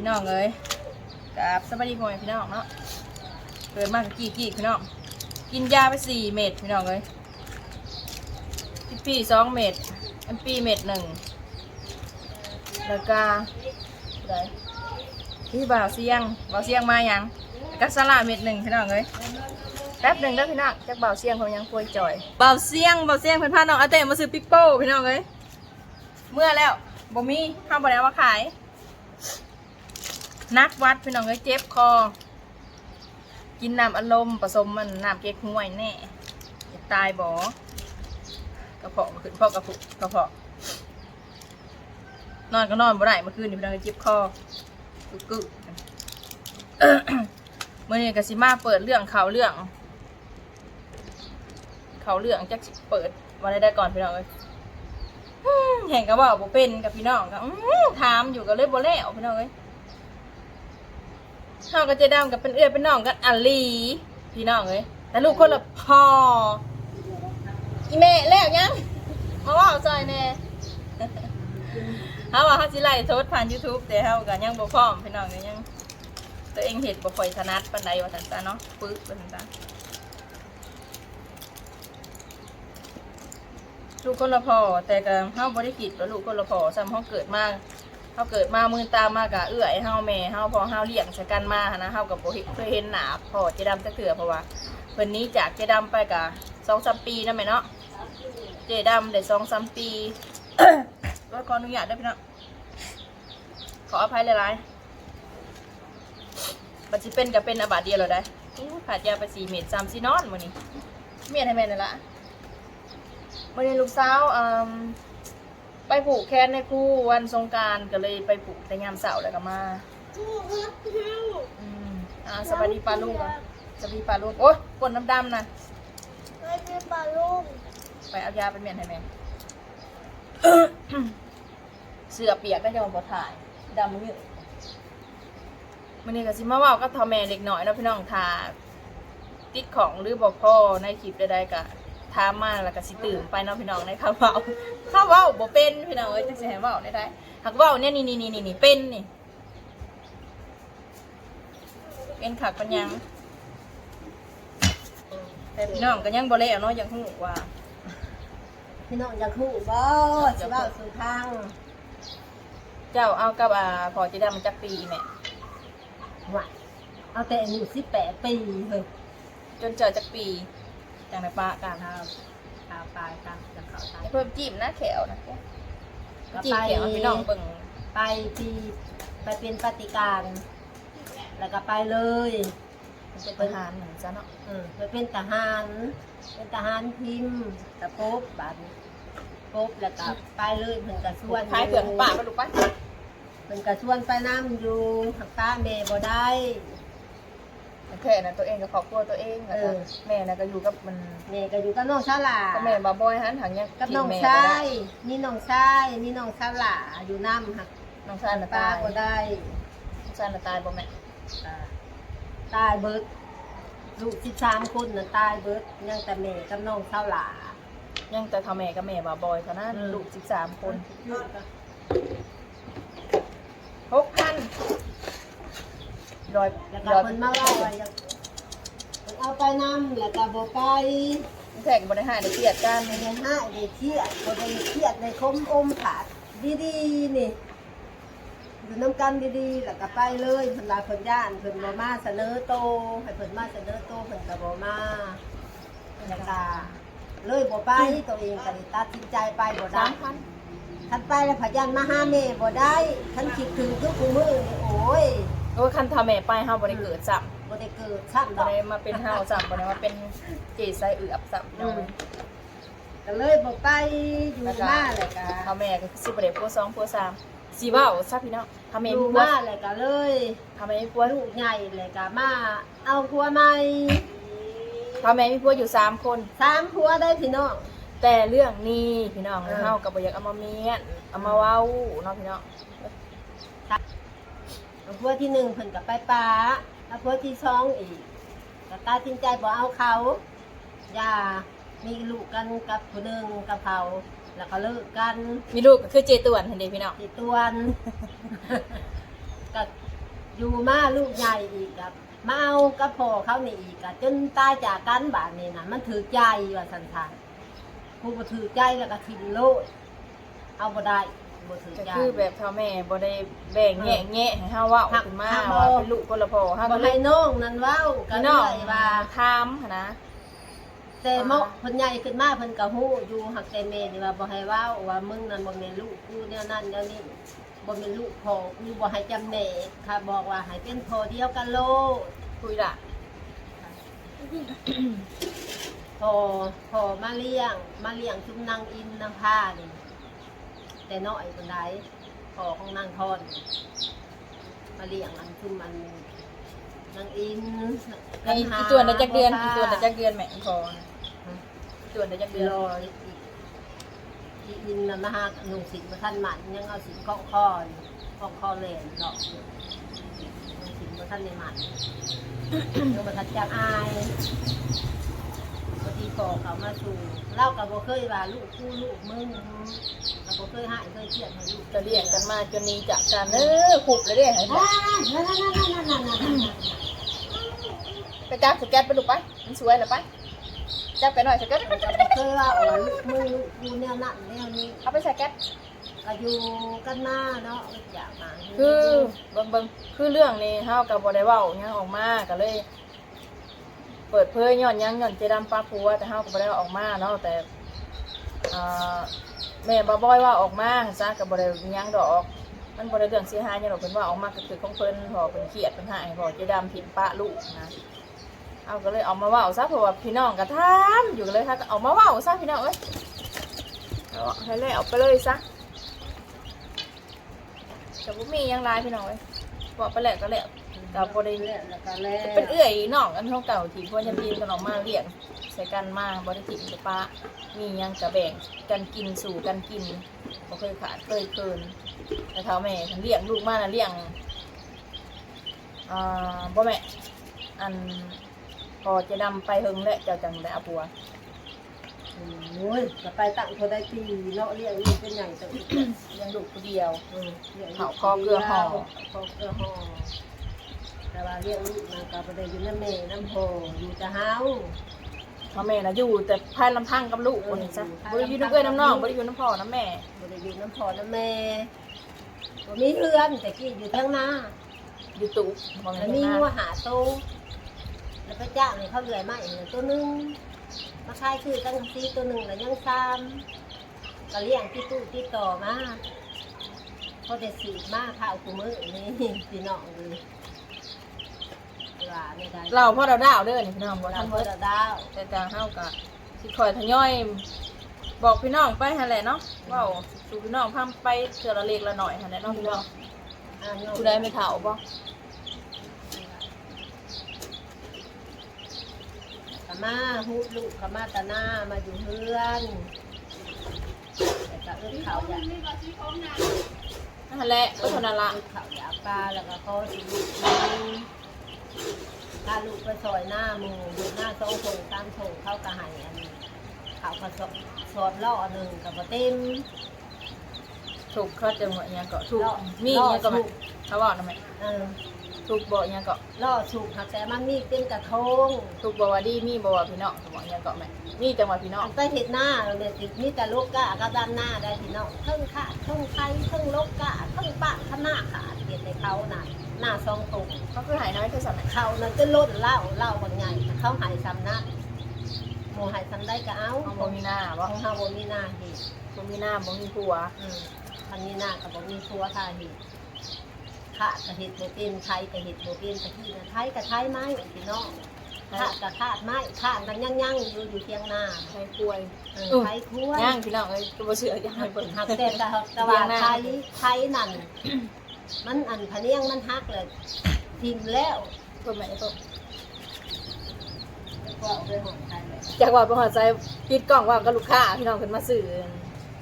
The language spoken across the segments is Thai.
พี่น้องเอ้ยกับสวัสดีพ่อแม่พี่น้องเนาะเกิดมากกี่กี่พี่น้อง กินยาไปสี่เม็ดพี่น้องเอ้ยพี่ปีสองเม็ดอันปีเม็ดหนึ่งแล้วก็อะไรพี่บ่าวเสียงบ่าวเสียงมายังกัสลาเม็ดหนึ่งพี่น้องเอ้ยแป๊บหนึ่งแล้วพี่น้องจักบ่าวเสียงเขายังป่วยจ่อยบ่าวเสียงบ่าวเสียงเพิ่อนพาน้องอาเต้มาซื้อปิโป้พี่น้องเอ้ยเมื่อแล้วบ่มีห้ามบ่ได้เอามาขาย นักวัดพี่น้องเอ้ยเจ็บคอ กินน้ำอารมณ์ผสมมันน้ำเก๊กฮวยแน่ตายบ่กระเพาะมาขึ้นพราะกระพุกระเพาะ นอนก็นอนบ่ได้เมื่อคืนนี่พี่น้องเอ้ยเจ็บคอกึกกึเมื่อนี้กสิมาเปิดเรื่องข่าวเรื่องเขาวเรื่องจักเปิดวันใดได้ก่อนพี่น้องเอ้ยแห่งก็บอกบ่เป็นกับพี่น้องก็ถามอยู่ก็เลยบ่แล้วพี่น้องเอ้ย เฮากับเจดำกับเป็นเอื้อเป็นน้องกันอัลลีพี่น้องเอ้ยแต่ลูกคนละพ่ออีเมะแล้วยังมาว่าซอยแน่เฮาว่าเฮาสิไล่โทษผ่าน YouTube แต่เฮาก็ยังบ่พร้อมพี่น้องก็ยัง ตัวเองเฮ็ดบ่ค่อยถนัดปานใดว่าซั่นซะเนาะปึ๊กว่าซั่นซะลูกคนละพ่อแต่ก็เฮาบ่ได้คิดว่าลูกคนละพ่อซ้ำเฮาเกิดมาาเกิดมามือตามมากะเอื้อยเฮาแม่เฮาพอเฮาเลี้ยงใส่กันมาหั้นนะเฮากับบ่เห็นเคยเห็นหนาพอเจดำจักเถื่อเพราะว่าเพิ่นหนี้จากเจดำไปกะ2-3ปีนั่นแหละเนาะเจดำได้2-3ปี ก็ขออนุญาตได้วยพี่น้องขออภัยหลายๆบัดสิเป็นก็เป็นอาบัติเดียวแล้วได้อู้ขาดยาไป4เม็ด3สินอนมื้อนี้เมียให้แม่นั่นล่ะมื้อนี้ลูกสาวอืม ไปผูกแขนในครู่วันสงกรารก็เลยไปผูกแต่ยามเสาร์แล้วก็มาอืมอ่าสวัสดีปลาลูกอะสวัสดีปลาลูกโอ้ยปนน้ำดำนะไม่ใช่ปลาลูกไปเอายาไปเมียนให้แม่ เสือเปียกได้จะมาบอถ่ายดำมันอยู่มันนี่ก็สิมาเว่าก็ทอแม่เด็กหน่อยแล้วพี่น้องทาติดของหรือบอกพ่อในคลิปใดๆก็ ถามมาแล้วก็สิตื่นไปเนาะพี่น้องในข้าวเว้าข้าวเว้าบ่เป็นพี่น้องเอ้ยจังสิให้เว้าได้ได้หักเว้าเนี่ยนี่นี่นี่นี่เป็นนี่เป็นขักปัญญังแต่พี่น้องก็ยังบ่แล้วเนาะยังฮู้ว่าพี่น้องอยากคู่บ่สิเว่าสู่ทางเจ้าเอากับอ่าพอจะได้มันจักปีแม่หวเอาแต่อายุสิบแปดปีเฮ้ยจนเจอจักปี จังในปะการข้าวข้าวปลายตามจะเข้าตามเพิ่มจิ้มนะแขวนะก็จิ้มไปแขวให้พี่น้องเบิ่งไปที่ไปเป็นปฏิการ แล้วก็ไปเลยมันเป็นทหารเหมือนซะเนาะเออไปเป็นทหาร เป็นทหารพิมพ์ตะปบบาดนี้ปบแล้วก็ไปเลยเพิ่นก็ชวนขายเผือกป่าไปลูกไปเพิ่นก็ชวนไปน้ำอยู่หักตาแม่บ่ได้ แค่นั้นตัวเองกับครอบครัวตัวเองแล้วก็เออ แม่น่ะก็อยู่กับมันแม่ก็อยู่กับน้องชาลาก็แม่บาบอยหันถังยังกับกิน้องแม่ชาบ่ได้ยมีน้องชายมีน้องชาลาอยู่น้ำหักน้องชายน่ะป้าตายก็ได้น้องชายน่ะตายบ่แม่อ่าตายเบิดลูกสิบสามคนน่ะตายเบิดยังแต่แม่กับน้องชาลา ยังแต่ทำแม่กับแม่บาบอยเท่านั้นอืม ลูก13 คน6,000 ร้อยแล้วก็ร้อยเพิ่นมาเล่าว่าอยากเพิ่นเอาไปน้ำแล้วก็บ่ไปแทกบ่ได้หายได้เกลียดกันไม่ได้ห้าได้เครียดบ่ได้เครียดในคมอมผาดดีๆนี่อยู่น้ำกันดีๆแล้วก็ไปเลยเพิ่นลาเพิ่นย่านเพิ่นบ่มาเสนอโตให้เพิ่นมาเสนอโตเพิ่นก็บ่มาแล้วก็เลยบ่ไปตัวเองก็เลยตัดสินใจไปบ่ได้ สามพันคันไปแล้วพยันมาหาแม่บ่ได้คันคิดถึงทุกมื้อนี่โอ้ย โอ้ยคันทำแม่ไปเฮาบ่ได้เกิดซ้ำบ่ได้เกิดซ้ํดบ่อกได้มาเป็นเฮาซ้ำบ่ได้มาเป็นเจไซเอือบซ้ำพี่น้อง ก็เลยบ่ไปอยู่แล้วก็ มาแล้วก็ทำแม่ก็สิบ่ได้พัวสองพัวสามสิเว้าซะพี่น้องทำแม่อมียู่พัวมาแล้วก็เลยทำแม่มีพัวลูกใหญ่แล้วก็มาเอาผัวใหม่ทำแม่มีพัวอยู่สามคน สามผัวได้พี่น้อง แต่เรื่องนี้พี่น้องเออ เฮาก็บ่อยากเอามาเมียนเอามาเว้าเนาะพี่น้อง เอาผัวที่หนึ่งเพิ่นก็ไปป่าแล้วผัวที่สองอีกก็ตัดสินใจบ่เอาเขา อย่ามีลูกกันกับผู้หนึ่งกับเขา แล้วก็เลิกกันมีลูกก็คือเจตวนเห็นเด้พี่น้อง ติดตวน ก็อยู่มาลูกใหญ่อีกครับมาเอากระพอเขานี่อีกอะจนตายจากกันบาดนี้นะมันถือใจว่าสันทานผู้บ่ถือใจแล้วก็ทิ้งโลดเอาบ่ได้ บ่ถือก็ใจ คือแบบพ่อแม่บ่ได้แบ่งแยกแยะให้เฮาเว้าขึ้นมาหักบ่ ว่าเป็นลูกคนละพ่อเฮาบ่ก็เลให้ยน้องนั่นเว้ากัพี่นน้องเลยว่า ถามหั้นนะ แต่เมาะเพิ่นใหญ่ขึ้นมาเพิ่นก็ฮู้อยู่หักแต่แม่นี่ว่าบ่ให้เว้าว่ามึงนั่นบ่แม่นลูกกูแนวนั้นแนวนี้บ่แม่นลูกพ่อกูบ่ให้จำแนกค่ะบอกว่าให้เป็นพ่อเดียวกันโลด คุยละพอพอมาเลี้ยง มาเลี้ยงชุมนางอินนางผ้านี่ แต่น้อยคนใดพอของนางทอนมาเลี้ยงอันชุมอันนางอินไอ้อีตัวได้จักเดือนอีตัวได้จักเดือนแม่พอนะอีตัวได้จักเดือนรออีกอีอินน่ะมาหาหนุ่งสิงมาท่านหมันยังเอาสิงข้องคออยู่ข้องคอเลนดอกอยู่หนุ่งสิงมาท่านในหมันยังมาทัดจักอาย บางทีพอเขามาสู่เล่ากับโบเคยว่าลูกคู่ลูกมึงกับโบเคยหายเคยเครียดให้ลูกจะเลี้ยงกันมาจนนี้จากกันเออขุบเลยเด้ให้อ่านั่นนั่นนั่นนั่นนั่นนั่นนั่นไปจับสแก็ตไปลูกไปมันสวยเหรอไปจับไปหน่อยสแก็ตกับโบเคยว่าอ๋อลูกมึงลูกกูแนวนั่นแนวนี้เอาไปสแก็ตก็อยู่กันมาเนาะอยากมาคือเบิ่งเบิ่งคือเรื่องนี้เฮากับบ่ได้เว้าหยังออกมาก็เลย เปิดเผยย้อนหยังย้อนเจดำป้าผัวแต่เฮาก็บ่ได้เอาออกมาเนาะแต่อ่าแม่บ่บ่อยว่าออกมาซะก็บ่ได้หยังดอก มันบ่ได้เรื่องเสียหายหยังดอกเพิ่นว่าออกมาก็คือของเพิ่นพอเพิ่นเครียดเพิ่นหายพอเจดำถิ่มป้าลูกนะเอาก็เลยเอามาเว้าซะเพราะว่าพี่น้องก็ถามอยู่ก็เลยถ้าก็เอามาเว้าซะพี่น้องเอ้ยเอาให้เลยเอาไปเลยซะแต่บ่มีหยังหลายพี่น้องเอ้ยบอกไปแล้วก็แล้ว ก็บ่ได้แล้วก็แล้วเป็นเอื้อยน้องอันเท่าเก่าที่พวกจะพีนกันออกมาเลี้ยงใส่กันมาบริถิ่นกับป้ามีหยังกระแบ่งกันกินสู่กันกินบ่เคยขาดเคยเกินแต่เท่าแม่ฉันเลี้ยงลูกมานะเลี้ยงอ่าบ่แม่อันพอจะนำไปเฮงและเจ้าจังได้เอาปัวโอ้ยจะไปตั้งเขาได้ปีเนาะเลี้ยงลูกเป็นใหญ่ตัวอีกเลี้ยงลูกผู้เดียวเออลี้ยงลูเขาคอเกลือห่อคอเกลือห่อ แต่ว่าเลี้ยงลูกมันก็บ่ได้อยู่น้ำแม่น้ำโพอยู่แต่เฮาพ่อแม่นะอยู่แต่ภายลำพังกับลูกคนนี้ซะบ่ได้อยู่น้ำเอ้ยน้ำน้องบ่ได้อยู่น้ำพ่อน้ำแม่บ่ได้อยู่น้ำพ่อน้ำแม่บ่มีเรือนแต่กี้อยู่ทั้งหน้าอยู่ตุกบ่แล้วแม่มีนงัวนะหาโตวแล้วไปจ้างให้เขาเลื่อยมาอีกตัวหนึงมาขายคือตั้งซีตัวหนึ่งแล้วยังซ้ำก็เลี้ยงที่ตู้ที่ต่อมาพอได้สีมาข้าวกูมือนี่พี่น้องเลย ว่าไม่ได้เราพ่อเราดาวเด้อนี่พี่น้องบ่เราทันเบิเบิดดเอาดาวแต่จะเฮากะสิคอยทยอย บอกพี่น้องไปหั่นแหละเนาะเว้าสู่พี่น้องพังไปเทื่อละเล็กละหน่อยหั่นแหละเนาะพี่น้องอ่าโยมผู้ใดไม่เฒ่าบ่กะมาฮูดลูกกะมาตะหน้ามาอยู่เพื่อนแต่ก็เอื้อเขาอยากนั่นแหละก็เท่านั้นละ เอื้อเขาอยากปลาแล้วก็เขาสิลูกกิน ถ้าลูกไปซอยหน้าหมูอยู่หน้าสองถงสามถงเข้ากระหายอันนี้เขาก็สอดสอดล่อหนึ่งกับเต็มถูกเขาจะเหมือนหยังก็ถูกล่อมีหยังก็ล่อแม่เขาบอกนะแม่เออถูกบ่หยังก็ล่อถูกหักแต่มันมีเต็มกระทงถูกบ่ว่าดีมีบ่ว่าพี่น้องเขาบอกหยังก็แม่มีจังหวัดพี่น้องอันไปเห็ดหน้าเนี่ยติดมีแต่ลูกกะกับด้านหน้าได้พี่น้องเพิ่งขาดเพิ่งไข่เพิ่งลูกกะเพิ่งปะขนาขาดเห็ดในเขาน่ะ หน้าซองตรงเขาคือหายน้อยคือสั่นน่ะเขานั่นจะล้นเหล้าเหล้าบางไงเขาหายซ้ำนัดหมูหายซ้ำได้ก็เอาเขาบ่มีหน้าขบ่องเฮาบ่มีหน้าเห็ดบ่มีหน้าบ่มีผัวอืมคันนี้หน้ากับบ่มีครัวท่าเห็ดขาดกระเห็ดโบเป็นไทยกระเห็ดโบเป็นตะกี้นะไทยกับไทยไม้พี่น้องขาดกับขาดไม้ขาดกันยั่งยั่งๆอยู่อยู่เทียงหน้าใครป่วยเออไทยครัวย่างพี่น้องเอ้ยก็บ่เชื่อยังให้เบิ่งหักแต่ตะตะวันไทยไทยนั่น มันอันพะเนียงมันหักเลยทิมแล้วเพิ่นแม่เพิ่นก็เอาไปห่อไทยเลยจากว่าประหัวใจปิดกล้องว่ากับลูกค้าพี่น้องขึ้นมาสื่อ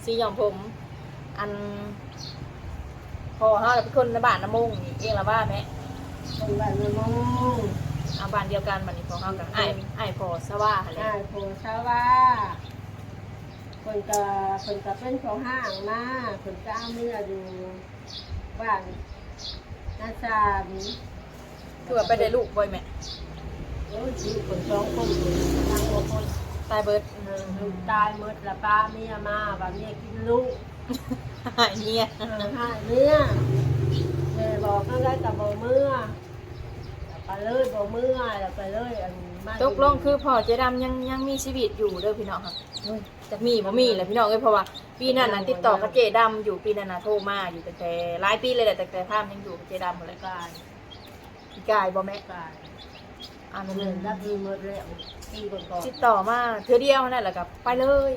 สีหยอมผม อัน พอเฮาเป็นคนในบ้านน้ำมุงนี่เองละว่าแม่คนบ้านเมืองมงเอาบ้านเดียวกันบัดนี้พอเฮากันอ้ายอ้ายพอซะว่าหั่นแหละอ่าโพชาว่าคนก็คนก็เป็นของห้างมาคนก็เอาเมียอยู่ บ้านนาซาดีคือว่าไปได้ลูกบ่อยแม่โอ้ยชีวิตคนสองคนอยู่ทางโอ้คน ตายเบิดเออลูกตายหมดละป้าเมียมาป้าเมียกินลูกหายเนี่ยเออให้เมียแม่บอกนั่นได้กับบ่เมื่อแล้วไปเลยบ่เมื่อแล้วไปเลยอันมา ตกลงคือพ่อเจดำยังยังมีชีวิตอยู่เด้อพี่น้องค่ะจะมีบ่มีแหละพี่น้องเอ้ยเพราะว่าปีนั้นน่ะติดต่อกับเจดำอยู่ปีนั้นน่ะโทรมาอยู่ตั้งแต่หลายปีเลยแหละแต่แต่ภาพยังอยู่กับเจดำหมดเลยกายพี่กายบ่แม่กายอ่านเงิเงินนรับดีหมดแล้วปีก่อนติดต่อมาเธอเดียวนั่นแหละกับไปเลย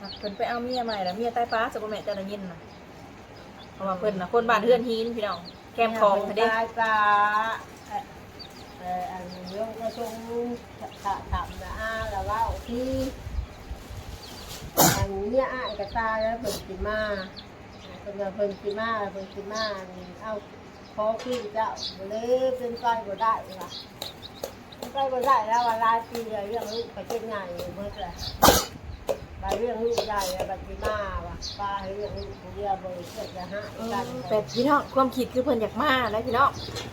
อะเพิ่นไปเอาเมียใหม่แล้วเมียใต้ฟ้าจะบ่แม่เจะได้ยินน่ะเพราะว่าเพิ่นน่ะคนบ้านเฮือนฮีนพี่น้องแคมคลองเด้เด้กายปลาเอ่อเอ่ออันยงกระทงถะถามนะอาแล้วว่าที่อันนี้อ้ากระตาแล้วเพิ่นสิมาเพิ่นเพิ่นสิมาเพิ่นสิมาเอาขอขึ้นเจ้าเลยเป็นไปบ่ได้ว่ะเป็นไปบ่ได้แล้วว่าลายปีแล้วเรื่องลูกไปเป็นไงเบิดแหละ บาเรื่องลูกใหญ่แล้วบัดสิมาว่ะป้าให้เรื่องลูกผู้เดียวบ่เกิดจะหากันแต่พี่น้องความคิดคือเพิ่นอยากมาแล้วพี่น้อง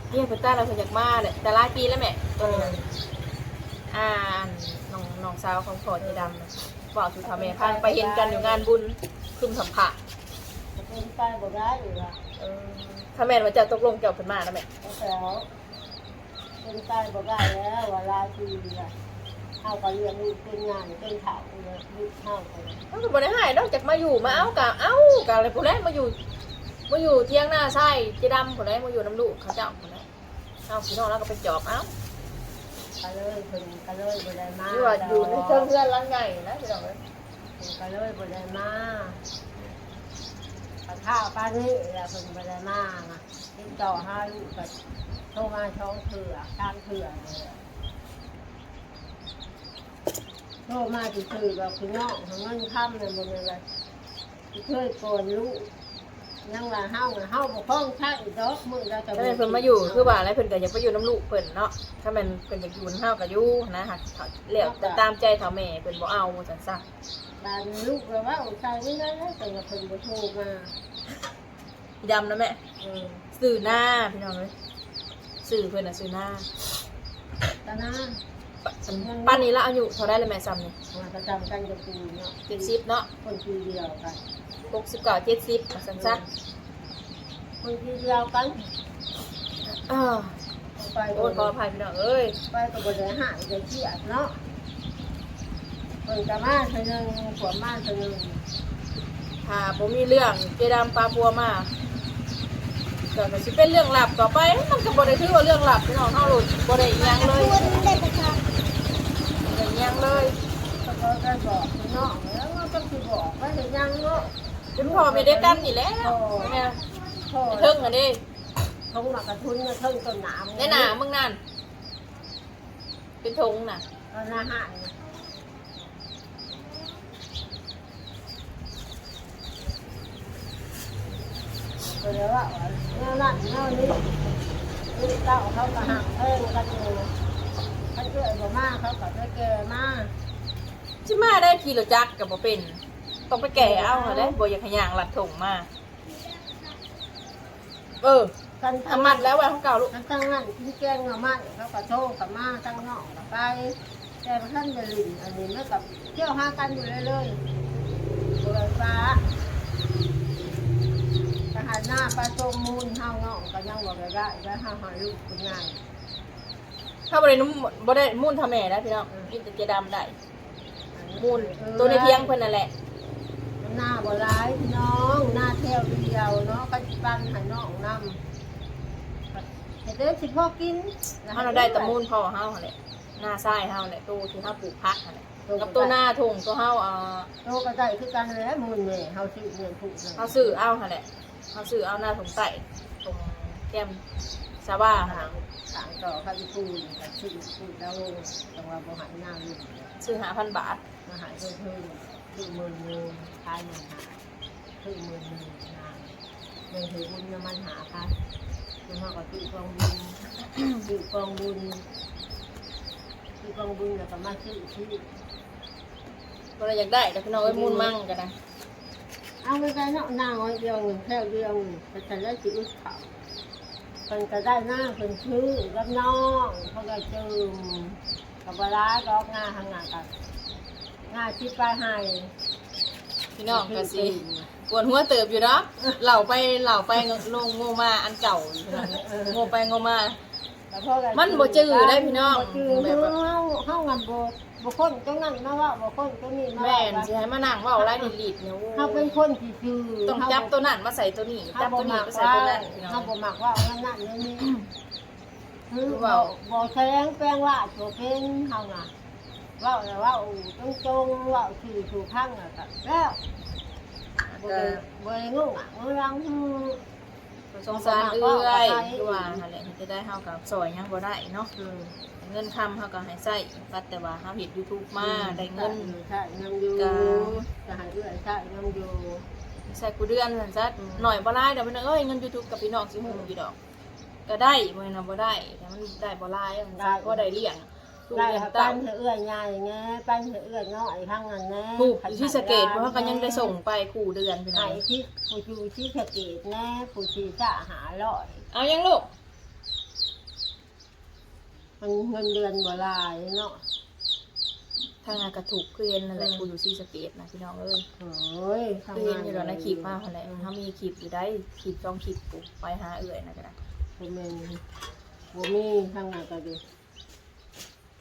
เรียกเพิ่นต้าเราเพิ่นอยากมาแหละแต่หลายปีแล้วแม่ตัวนี้น่ะอ่าน้องน้องสาวของพ่อเจดำน่ะบอกสุธาแม่พังไปเห็นกันอยู่งานบุญคืมสัมผัสเป็นไปบ่ได้อยู่ละเออถ้าแม่นว่าเจะตกลงเจ้าเพิ่นมาแล้วแม่แล้วเป็นไปบ่ได้แล้วเวลาทีละ เอาก็เลี้ยงลูกเป็นงานเป็นเฒ่าเลยลูกเฒ่าไปมันก็บ่ได้หายนอกจากมาอยู่มาเอากะเอากะอะไรพวกนี้มาอยู่มาอยู่เที่ยงหน้าใช่เจดำพวกนี้มาอยู่น้ำลูกเขาเจ้าพวกนี้เอาพี่น้องแล้วก็ไปจอบเอาก็เลยเพิ่นก็เลยบ่ได้มาหรือว่าอยู่ในเชิงเพื่อนหลังใหญ่นะพี่น้องเอ้ยก็เลยบ่ได้มาปัข้าวป้านี่แล้วเพิ่นบ่ได้มานะติดต่อหาลูกก็โทรมาช่องเถื่อทางเถื่อเลย โทรมาที่ถือแบบพี่น้องของเงินค่ำเนี่ยบ่แม่นว่าสิเคยโกนลูกยังว่าเฮาน่ะเฮาบ่คล้องใช้ดอกมื้อละก็ถ้าเป็นเพิ่นมาอยู่คือว่าอะไรเพิ่นก็อยากไปอยู่น้ำลูกเพิ่นเนาะถ้าแม่นเพิ่นอยากอยู่น้ำเฮาก็อยู่นะฮะแล้วแต่ตามใจเฒ่าแม่เพิ่นบ่เอาจังซั่นบ้านลูกเราว่าอุตส่าห์นี่นะแต่ว่าเพิ่นบ่โทรมาพี่ดำนะแม่เออสื่อหน้าพี่น้องเอ้ยสื่อเพิ่นน่ะสื่อหน้าตานา ป้านนี้ละอายุเท่าได้เลยแม่ซ้ำนี่มาประจำกันกับปูเนาะ70เนาะคนปีเดียวกัน69 70ว่าซั่นซะคนปีเดียวกันอ้าวไปโอ้ยขออภัยพี่น้องเอ้ยไปก็บ่ได้หายได้เครียดเนาะเพิ่นก็มาเทื่อนึงผัวมาเทื่อนึงถ้าผมมีเรื่องเจดำปลาบัวมา ก็มันสิเป็นเรื่องหลับต่อไป มันก็บ่ได้ถือว่าเรื่องหลับพี่น้องเฮาโลดบ่ได้อิหยังเลยบ่ได้อิหยังเลยเขาก็ได้บอกพี่น้องแล้วก็ต้องสิบอกว่าได้ยังเนาะเป็นพ่อแม่เด็กกันนี่แหละแม่พ่อเทิงอันนี้ทงมากระทุนเนี่ยเทิงต้นหนามในหนามึงนั่นเป็นธงน่ะเอาหน้าหานน่ะ เลยวว่าแนวนั้นแนวนี้ลูกเต้าเขาก็หักเพิ่งกันอยู่เขาเกิดบ่มาเขาก็จะแก่มาสิมาได้ขี่รถจักรก็บ่เป็น ต้องไปแก่เอาหั่นเด้บ่อยากให้ย่างลัดถงมาเออกันอามัดแล้วไว้ของเก่าลูกทั้งตั้งนั้นที่แกงมามาเขาก็โทรกับมาตั้งนอกกับไป แต่พระท่านจะลินอันนี้ไม่กับเที่ยวหากันอยู่เรื่อยๆบริฟ้า หารหน้าปลาส้มมูลห้าวงอกก็ยังบอกได้แล้วห้าวหาลูกคุณงานถ้าบ่ได้นุ่มบ่ได้มุ่นทำแม่ได้พี่น้องกินแต่เจดำได้มุ่นตัวในเทียงเพิ่นนั่นแหละหน้าบ่ร้ายพี่น้องหน้าเที่ยวเดียวเนาะก็จิปันใหายน้องนำให้เด้อสิพ่อกินเฮาน่ะได้แตะมูลพ่อเฮาหั่นแหละหน้าซ้ายเฮาแหละตัวที่เฮาปลูกผักหั่นแหละ กับตัวหน้าทงตัวเฮาเอ่อโตก็ได้คือกันแล้วมูลแม่เฮาสิเงินผูกเฮาซื้อเอาหั่นแหละเฮาซื้อเอาหน้าถงใต้ตรงแก้มซาบ้าหั่นทาน่ะงทางต่อข้าจะปูนกับชื่อปูนแล้วจังหวะบ่หายหน้าลูกซื้อ5,000บาทมาหายเพิ่มเพิ่มคือหมื่นหนึ่งทายหนึ่งหาคือหมื่นหนึ่งนานเงินถือบุญน้ำมันหาค่ะคือมากกว่าตีกองบุญตีกองบุญตีกองบุญแล้วก็มาซื้อที่ บ่ได้อยากได้แต่พี่น้องเอ้ยมูลมั่งกันนะเอาไปได้เนาะนางไว้เดียวหนึ่งแค่เดียวหนึ่งแต่ฉันได้สิอุดเขาคนก็ได้หน้าคนชื่อรับน้องเขาก็จืมกับบร้ายก็งาทางงานกันงาที่ปลายให้พี่น้องก็สิปวดหัวเติบอยู่เนาะเหล่าไปเหล่าไปลงโงมาอันเก่าอยู่พี่น้องโงไปโงมาแล้วพ่อก็มันบ่จืดได้พี่น้องบ่จืดแบบว่าเฮาเฮางานบ่ บ่คนจังนั้นนะว่าบ่คนจังนี้นะแม่ว่านสิให้มานั่งเว้าไล่ลิดๆเนี่ยโอ้เฮาเป็นคนที่ซื่อต้องจับตัวนั้นมาใส่ตัวนี้เฮาจับบ่ตัวนี้มักไปใส่ว่าตัวนั้นพี่น้เฮาองบ่มักว่าอันนั้นนั่นนี่คือเว้า บ่แสดงแปลงว่าตัวเป็นเฮาน่ะเว้าแล้วว่าอู้จงๆเว้าชื่อถูกข้างน่ะก็แล้วบ่ได้บ่ได้งงอะงรังฮือ สงสารเอื้อยคือว่าหั่นแหละจะได้เฮากับซอยยังบ่ได้เนาะ อืม เงินคำเฮาก็ให้ใช้ปัดแต่ว่าเฮาเฮ็ด YouTube มาได้เงินใช่นำอยู่ก็จะให้เอื้อยใช่นำอยู่ใส่กูเดือนซั่นซะหน่อยบ่หลายเดี๋ยวพี่น้องเอ้ยเงิน YouTube กับพี่น้องสิฮู้อยู่ดอก ก็ได้บ่แม่นว่าบ่ได้แต่มันได้บ่หลายมันได้ก็ได้เลี้ยงลูกได้เลี้ยงค่ะเต้าปั้นให้เอื้อยใหญ่ไงปั้นให้เอื้อยน้อยข้างนั้นแน่ถูกอยู่ที่สะเกตเพราะว่าก็ยังได้ส่งไปคู่เดือนพี่น้ให้องที่ผู้ชูที่สะเกตแน่ผู้ชีจะหาร้อยเอายังลูก มันเงินเดือนบ่หลายเนาะทางงานกระถูกคือเห็นนั่นแหละกูอยู่ที่สะเกตนะพี่น้องเอ้ยโอ้ยคือเห็นอยู่ดอกในคลิปมาหั่นแหละเฮามีคลิปอยู่ได้คลิปต้องคลิปกูไปหาเอื้อยนะก็ได้เป็นเมนบ่มีทางไหนก็ดี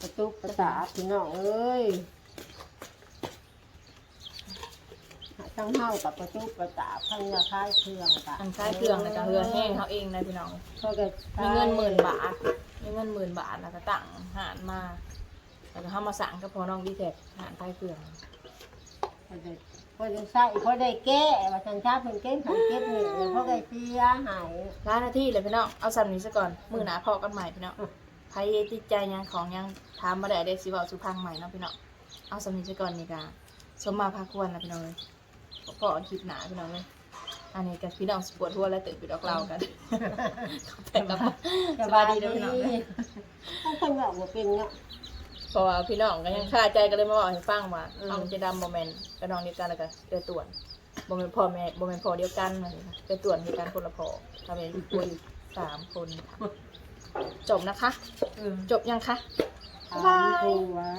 ประตุกประตาพี่น้องเอ้ยทั้งเฮากับประตุกประตาทั้งยาคายเครื่องกะอันคล้ายเครื่องแล้วก็เฮือแห้งเขาเองนะพี่น้องเขาก็มีเงินหมื่นบาท มีเงินหมื่นบาทแล้วก็ตั้งหารมาแล้วก็เข้ามาสั่งก็พอน้องดีแท็กหารใต้เครื่องเขาได้เขาได้ใส่เขาได้แก้ว่าฉันชาเพิ่นเก็บผันเก็บนี่แล้วเขาก็เสียหาย ร้านหน้าที่เลยพี่น้องเอาสัมนี้ซะก่อนมือหนาพอกันใหม่พี่น้องใครติดใจยังของยังถามมาได้เด็กสิเว่าสุพังใหม่เนาะพี่น้องเอาสัมนี้ซะก่อนนี่กาสมมาพาควรนะพี่น้องเลยพอๆคลิปหนาพี่น้องเลย อันนี้กับพี่น้องสปวดทั่วแล้วตื่นไปดอกเรากันแต่กลับมาสบายดีเด้อพี่น้องเด้อเขาคนว่าบ่เป็นเนาะเพราะว่าพี่น้องก็ยังคาใจก็เลยมาบอกให้ฟังว่าอืมน้องเจะดำโมเมนกับน้องเดียวกันแล้วก็เดือตวนโมเมนพ่อแม่โมเมนพ่อเดียวกันเลยค่ะเดือตวนเดียวกันคนละพ่อทำเป็นคุยสามคนค่ะจบนะคะ จบยังคะถามครูว่า